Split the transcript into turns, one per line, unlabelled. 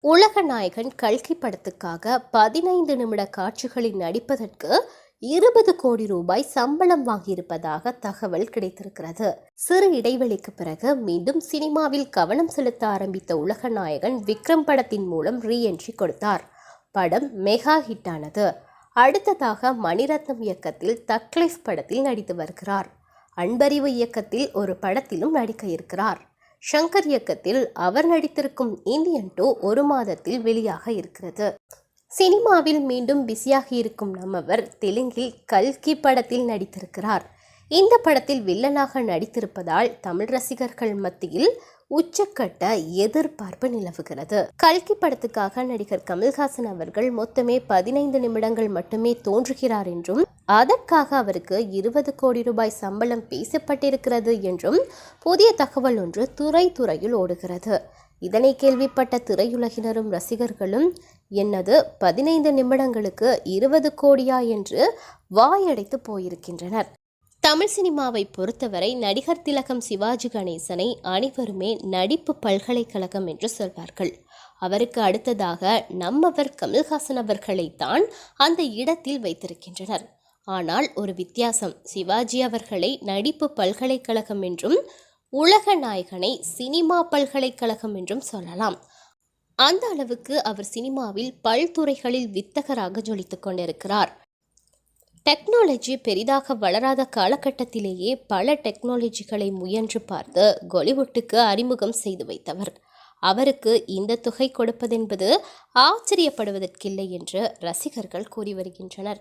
உலக நாயகன் கல்கி படத்துக்காக பதினைந்து நிமிட காட்சிகளில் நடிப்பதற்கு இருபது கோடி ரூபாய் சம்பளம் வாங்கியிருப்பதாக தகவல் கிடைத்திருக்கிறது. சிறு இடைவெளிக்கு பிறகு மீண்டும் சினிமாவில் கவனம் செலுத்த ஆரம்பித்த உலக நாயகன் விக்ரம் படத்தின் மூலம் ரீஎன்ட்ரி கொடுத்தார். படம் மெகா ஹிட்டானது. அடுத்ததாக மணிரத்னம் இயக்கத்தில் தக்லைஃப் படத்தில் நடித்து வருகிறார். அன்பறிவு இயக்கத்தில் ஒரு படத்திலும் நடிக்க இருக்கிறார். ஷங்கர் இயக்கத்தில் அவர் நடித்திருக்கும் இந்தியன் டூ ஒரு மாதத்தில் வெளியாக இருக்கிறது. சினிமாவில் மீண்டும் பிஸியாகி இருக்கும் நம்மவர் தெலுங்கில் கல்கி படத்தில் நடித்திருக்கிறார். இந்த படத்தில் வில்லனாக நடித்திருப்பதால் தமிழ் ரசிகர்கள் மத்தியில் உச்சக்கட்ட எதிர்பார்ப்பு நிலவுகிறது. கல்கி படத்துக்காக நடிகர் கமல்ஹாசன் அவர்கள் மொத்தமே பதினைந்து நிமிடங்கள் மட்டுமே தோன்றுகிறார் என்றும் அதற்காக அவருக்கு இருபது கோடி ரூபாய் சம்பளம் பேசப்பட்டிருக்கிறது என்றும் புதிய தகவல் ஒன்று துறை துறையில் ஓடுகிறது. இதனை கேள்விப்பட்ட திரையுலகினரும் ரசிகர்களும் என்னது பதினைந்து நிமிடங்களுக்கு இருபது கோடியா? என்று வாயடைத்து போயிருக்கின்றனர். தமிழ் சினிமாவை பொறுத்தவரை நடிகர் திலகம் சிவாஜி கணேசனை அனைவருமே நடிப்பு பல்கலைக்கழகம் என்று சொல்வார்கள். அவருக்கு அடுத்ததாக நம்மவர் கமல்ஹாசன் அவர்களைத்தான் அந்த இடத்தில் வைத்திருக்கின்றனர். ஆனால் ஒரு வித்தியாசம் சிவாஜி அவர்களை நடிப்பு பல்கலைக்கழகம் என்றும் உலக நாயகனை சினிமா பல்கலைக்கழகம் என்றும் சொல்லலாம். அந்த அளவுக்கு அவர் சினிமாவில் பல்துறைகளில் வித்தகராக ஜொலித்துக் கொண்டிருக்கிறார். டெக்னாலஜி பெரிதாக வளராத காலகட்டத்திலேயே பல டெக்னாலஜிகளை முயன்று பார்த்து கொலிவுட்டுக்கு அறிமுகம் செய்து வைத்தவர். அவருக்கு இந்த தொகை கொடுப்பதென்பது ஆச்சரியப்படுவதற்கில்லை என்று ரசிகர்கள் கூறி வருகின்றனர்.